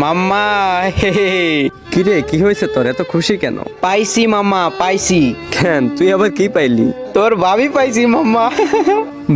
মাম্মা হে হে, হে। কি রে কি হয়েছে তোর? এত খুশি কেন? পাইছি মাম্মা পাইছি। কেন? তুই আবার কি পাইলি? তোর ভাবি পাইছি মাম্মা।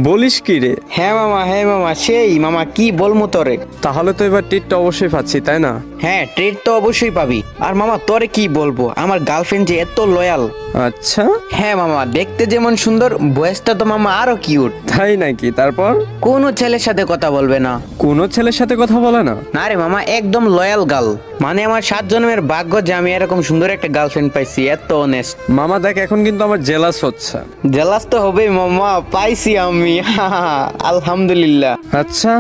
বলিস কি রে? হ্যাঁ মামা হ্যাঁ মামা সেই মামা কি বলব তোরে? তাহলে তো এবার টিটটা অবশ্যই পাচ্ছি তাই না? হ্যাঁ ট্রিট তো অবশ্যই পাবি। আর মামা তোরে কি বলব? আমার গার্লফ্রেন্ড যে এত লয়াল আচ্ছা? হ্যাঁ মামা দেখতে যেমন সুন্দর বয়সটা তো মামা আরও কিউট তাই নাকি? তারপর? কোনো ছেলের সাথে কথা বলবে না। কোনো ছেলের সাথে কথা বলে না? না রে মামা একদম লয়াল গার্ল মানে আমার সাত জন্মের ভাগ্য যে আমি এরকম সুন্দর একটা গার্লফ্রেন্ড পাইছি এত অনেস্ট মামা দেখ এখন কিন্তু আমার জেলাস হচ্ছে। জেলাস তো হবেই মামা পাইছি আমি। আলহামদুলিল্লাহ। আচ্ছা?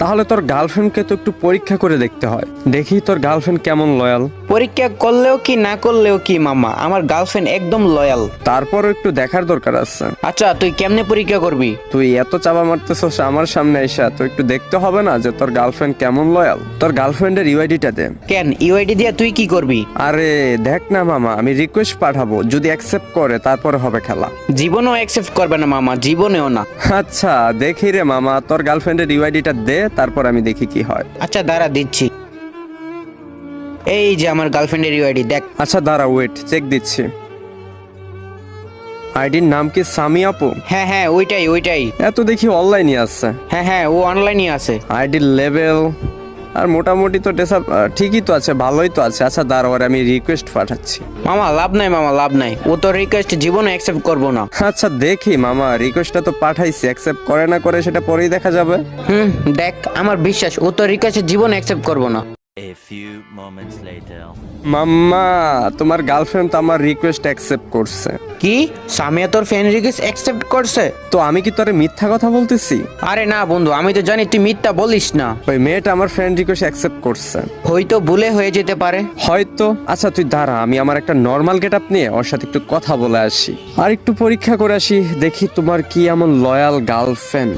তাহলে তোর গার্লফ্রেন্ডকে তো একটু পরীক্ষা করে দেখতে হয়। দেখি তোর গার্লফ্রেন্ড কেমন লয়াল পরীক্ষা করলেও কি না করলেও কি মামা? আমার গার্লফ্রেন্ড একদম লয়াল তারপরও একটু দেখার দরকার আছে। আচ্ছা তুই কেমনে পরীক্ষা করবি? তুই এত চাপা মারতেছস আমার সামনে এসে তো একটু দেখতে হবে না যে তোর গার্লফ্রেন্ড কেমন লয়াল তোর গার্লফ্রেন্ডের ইউআইডিটা দে। কেন ইউআইডি দিয়ে তুই কি করবি? আরে দেখ না মামা আমি রিকোয়েস্ট পাঠাবো যদি অ্যাকসেপ্ট করে তারপরে হবে খেলা। জীবনেও অ্যাকসেপ্ট করবে না মামা জীবনেও না। আচ্ছা দেখি রে মামা তোর গার্লফ্রেন্ডের ইউআইডিটা দে তারপর আমি দেখি কি হয়। আচ্ছা দাঁড়া দিচ্ছি। এই যে আমার গার্লফ্রেন্ডের ইউআইডি দেখ। আচ্ছা দাঁড়া ওয়েট চেক দিচ্ছি। আইডির নাম কি সামি আপু? হ্যাঁ হ্যাঁ ওইটাই ওইটাই। এত দেখি অনলাইনই আসছে হ্যাঁ হ্যাঁ ও অনলাইনে আছে। আইডির লেভেল আর মোটামুটি তো ডেসা ঠিকই তো আছে ভালোই তো আছে। আচ্ছা দাঁড়া ওর আমি রিকোয়েস্ট পাঠাচ্ছি। মামা লাভ নাই মামা লাভ নাই। ও তো রিকোয়েস্ট জীবনে অ্যাকসেপ্ট করব না। আচ্ছা দেখি মামা রিকোয়েস্টটা তো পাঠাইছি অ্যাকসেপ্ট করে না করে সেটা পরেই দেখা যাবে। হুম দেখ আমার বিশ্বাস ও তো রিকোয়েস্ট জীবনে অ্যাকসেপ্ট করব না। A few moments later. মাম্মা তোমার গার্লফ্রেন্ড তো আমার রিকোয়েস্ট অ্যাকসেপ্ট করছে। কি? সামিয়া তোর ফ্রেন্ড রিকোয়েস্ট অ্যাকসেপ্ট করছে? তো আমি কি তোরে মিথ্যা কথা বলতেছি? আরে না বন্ধু আমি তো জানি তুই মিথ্যা বলিস না। ওই মেয়েটা আমার ফ্রেন্ড রিকোয়েস্ট অ্যাকসেপ্ট করছে। হয়তো ভুলে হয়ে যেতে পারে। হয়তো। আচ্ছা তুই দাঁড়া আমি আমার একটা নর্মাল গেট আপ নিয়ে ওর সাথে একটু কথা বলে আসি। আর একটু পরীক্ষা করে আসি দেখি তোমার কি এমন লয়াল গার্লফ্রেন্ড